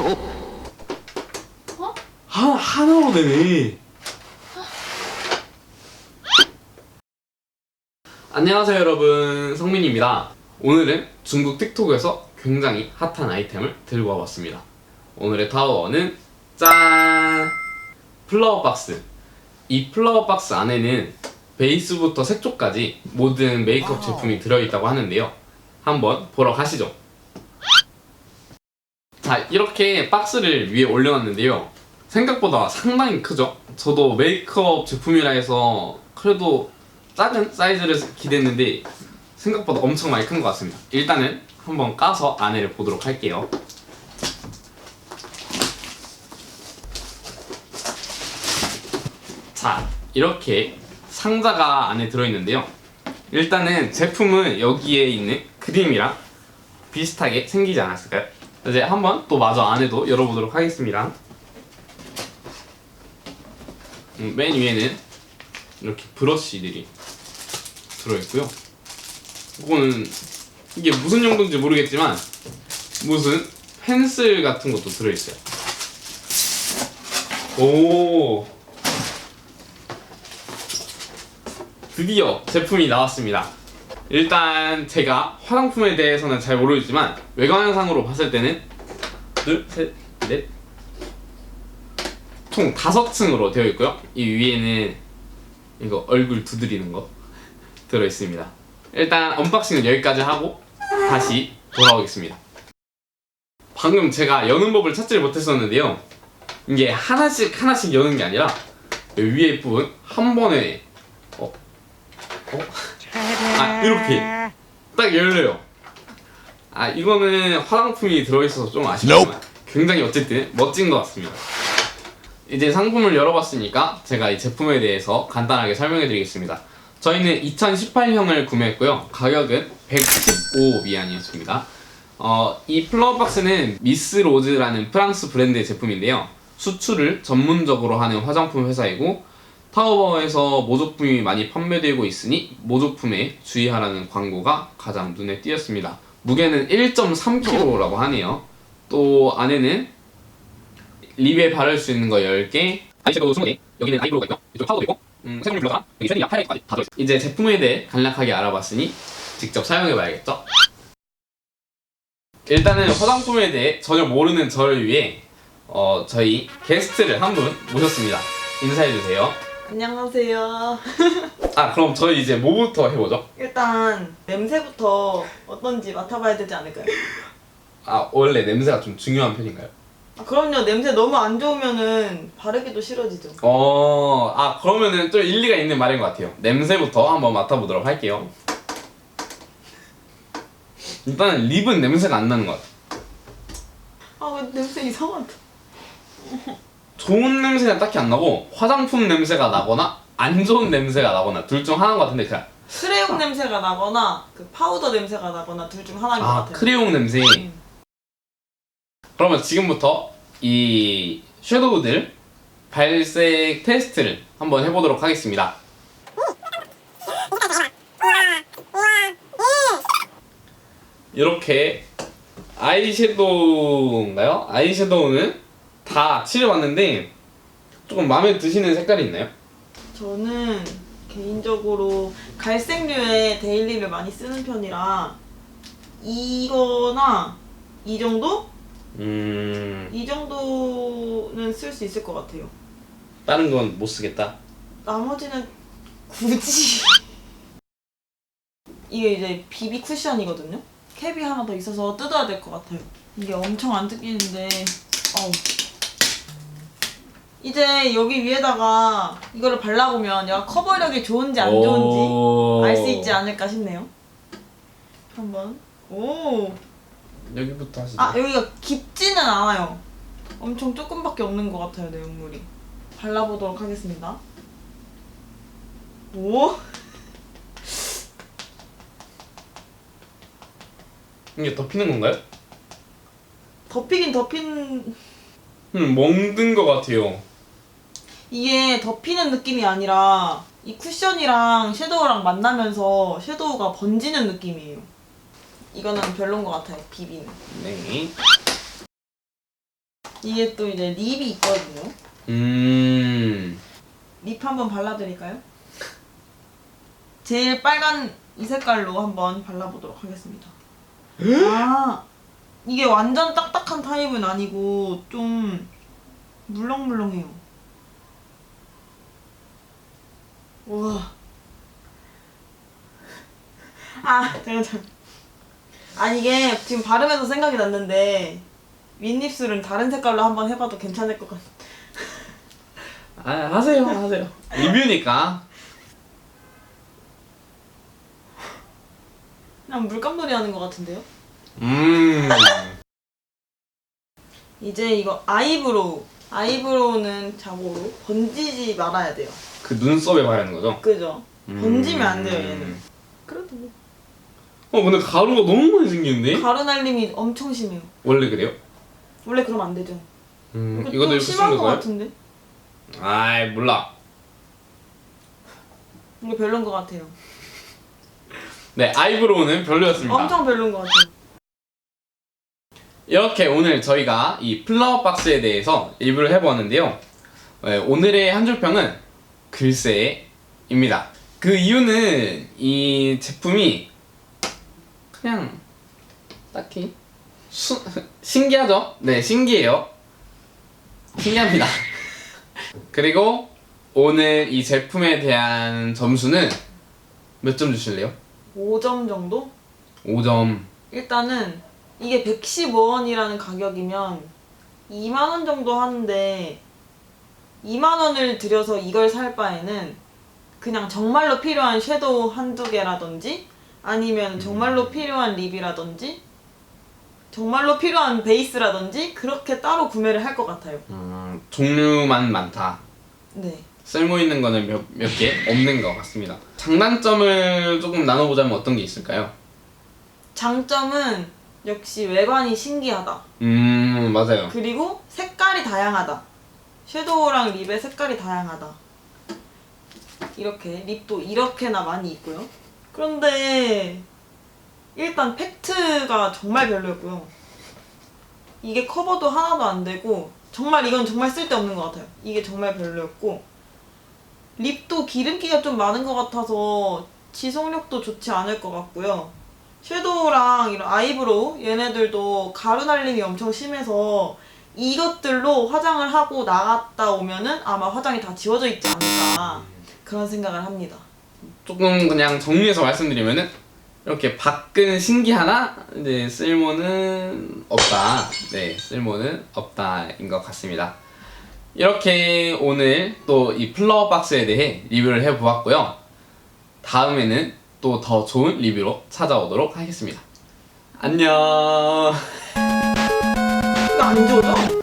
어? 하나 하나로 되네. 안녕하세요 여러분 성민입니다. 오늘은 중국 틱톡에서 굉장히 핫한 아이템을 들고 와봤습니다. 오늘의 타워는 짠 플라워 박스. 이 플라워 박스 안에는 베이스부터 색조까지 모든 메이크업 제품이 들어있다고 하는데요. 한번 보러 가시죠. 자 이렇게 박스를 위에 올려놨는데요. 생각보다 상당히 크죠? 저도 메이크업 제품이라 해서 그래도 작은 사이즈를 기대했는데 생각보다 엄청 많이 큰 것 같습니다. 일단은 한번 까서 안에를 보도록 할게요. 자, 이렇게 상자가 안에 들어있는데요. 일단은 제품은 여기에 있는 크림이랑 비슷하게 생기지 않았을까요? 이제 한번 또 마저 안에도 열어보도록 하겠습니다. 음, 맨 위에는 이렇게 브러쉬들이 들어있고요. 이거는 이게 무슨 용도인지 모르겠지만 무슨 펜슬 같은 것도 들어있어요. 오 드디어 제품이 나왔습니다. 일단 제가 화장품에 대해서는 잘 모르겠지만 외관상으로 봤을 때는 둘, 셋, 넷, 총 다섯 층으로 되어 있고요. 이 위에는 이거 얼굴 두드리는 거 들어 있습니다. 일단 언박싱은 여기까지 하고 다시 돌아오겠습니다. 방금 제가 여는 법을 찾지를 못했었는데요. 이게 하나씩 하나씩 여는 게 아니라 이 위에 부분 한 번에 어? 어? 아 이렇게 딱 열려요. 아 이거는 화장품이 들어있어서 좀 아쉽지만 굉장히 어쨌든 멋진 것 같습니다. 이제 상품을 열어봤으니까 제가 이 제품에 대해서 간단하게 설명해 드리겠습니다. 저희는 2018형을 구매했고요. 가격은 115 위안이었습니다. 어, 이 플라워 박스는 미스 로즈라는 프랑스 브랜드의 제품인데요. 수출을 전문적으로 하는 화장품 회사이고 타오바오에서 모조품이 많이 판매되고 있으니 모조품에 주의하라는 광고가 가장 눈에 띄었습니다. 무게는 1.3kg라고 하네요. 또 안에는 립에 바를 수 있는 거 10개 아이섀도우 20개 여기는 아이브로우가 있고요. 이쪽 파우더도 있고 음, 색종이 블러셔 여기 쉐딩이랑 하이라이트까지 다 들어있어요. 이제 제품에 대해 간략하게 알아봤으니 직접 사용해봐야겠죠? 일단은 화장품에 대해 전혀 모르는 저를 위해 어, 저희 게스트를 한 분 모셨습니다. 인사해주세요 안녕하세요. 아 그럼 저희 이제 뭐부터 해보죠? 일단 냄새부터 어떤지 맡아봐야 되지 않을까요? 아 원래 냄새가 좀 중요한 편인가요? 아, 그럼요. 냄새 너무 안 좋으면은 바르기도 싫어지죠. 어, 아 그러면은 좀 일리가 있는 말인 것 같아요. 냄새부터 한번 맡아보도록 할게요. 일단은 립은 냄새가 안 나는 것 같아요. 아, 왜 냄새 이상하다. 좋은 냄새는 딱히 안 나고 화장품 냄새가 나거나 안 좋은 냄새가 나거나 둘 중 하나인 것 같은데 그냥 크레용 냄새가 나거나 그 파우더 냄새가 나거나 둘 중 하나인 것 아 같아요. 크레용 냄새. 음. 그러면 지금부터 이 섀도우들 발색 테스트를 한번 해보도록 하겠습니다. 이렇게 아이섀도우인가요? 아이섀도우는 다 칠해봤는데 조금 마음에 드시는 색깔이 있나요? 저는 개인적으로 갈색류의 데일리를 많이 쓰는 편이라 이거나 이 정도? 음 이 정도는 쓸 수 있을 것 같아요. 다른 건 못 쓰겠다. 나머지는 굳이 이게 이제 비비 쿠션이거든요. 캡이 하나 더 있어서 뜯어야 될 것 같아요. 이게 엄청 안 뜯기는데 어우. 이제 여기 위에다가 이거를 발라보면 얘가 커버력이 좋은지 안 좋은지 알 수 있지 않을까 싶네요. 한번 오. 여기부터 하시죠. 아 여기가 깊지는 않아요. 엄청 조금밖에 없는 것 같아요 내용물이. 발라보도록 하겠습니다. 오. 이게 덮이는 건가요? 덮이긴 덮인 음 멍든 것 같아요. 이게 덮이는 느낌이 아니라 이 쿠션이랑 섀도우랑 만나면서 섀도우가 번지는 느낌이에요. 이거는 별론 것 같아요. 비비는. 네. 이게 또 이제 립이 있거든요. 음. 립 한번 발라드릴까요? 제일 빨간 이 색깔로 한번 발라보도록 하겠습니다. 아 이게 완전 딱딱한 타입은 아니고 좀 물렁물렁해요. 와. 아 잠깐 잠깐. 아니 이게 지금 바르면서 생각이 났는데 윗입술은 다른 색깔로 한번 해봐도 괜찮을 것 같아. 아 하세요 하세요. 리뷰니까. 그냥 물감놀이 하는 것 같은데요? 음. 이제 이거 아이브로우. 아이브로우는 자고로 번지지 말아야 돼요. 그 눈썹에 바르는 거죠? 그죠? 번지면 안 돼요, 음. 얘는. 그래도 뭐. 어 근데 가루가 너무 많이 생기는데? 가루 날림이 엄청 심해요. 원래 그래요? 원래 그러면 안 되죠. 음, 이거 이것도 좀 이렇게 심한 쓰는 거예요? 같은데? 아이 몰라. 이거 별론 것 같아요. 네 아이브로우는 별로였습니다. 엄청 별론 것 같아요. 이렇게 오늘 저희가 이 플라워 박스에 대해서 리뷰를 해보았는데요. 네, 오늘의 한 줄평은 글쎄입니다. 그 이유는 이 제품이 그냥 딱히 수, 신기하죠? 네, 신기해요. 신기합니다. 그리고 오늘 이 제품에 대한 점수는 몇 점 주실래요? 5점 정도? 5점. 일단은 이게 115원이라는 가격이면 2만 원 정도 하는데 2만 원을 들여서 이걸 살 바에는 그냥 정말로 필요한 섀도우 한두 개라든지 아니면 정말로 필요한 립이라든지 정말로 필요한 베이스라든지 그렇게 따로 구매를 할 것 같아요. 음, 종류만 많다. 네. 쓸모 있는 거는 몇, 몇 개 없는 것 같습니다. 장단점을 조금 나눠보자면 어떤 게 있을까요? 장점은 역시 외관이 신기하다. 음, 맞아요. 그리고 색깔이 다양하다. 섀도우랑 립의 색깔이 다양하다. 이렇게 립도 이렇게나 많이 있고요. 그런데 일단 팩트가 정말 별로였고요. 이게 커버도 하나도 안 되고 정말 이건 정말 쓸데없는 것 같아요. 이게 정말 별로였고 립도 기름기가 좀 많은 것 같아서 지속력도 좋지 않을 것 같고요. 섀도우랑 이런 아이브로우 얘네들도 가루 날림이 엄청 심해서 이것들로 화장을 하고 나갔다 오면은 아마 화장이 다 지워져 있지 않을까 그런 생각을 합니다. 조금 그냥 정리해서 말씀드리면은 이렇게 밖은 신기 하나 이제 쓸모는 없다. 네, 쓸모는 없다인 것 같습니다. 이렇게 오늘 또 이 플라워 박스에 대해 리뷰를 해보았고요. 다음에는 또 더 좋은 리뷰로 찾아오도록 하겠습니다. 안녕. 이거 안지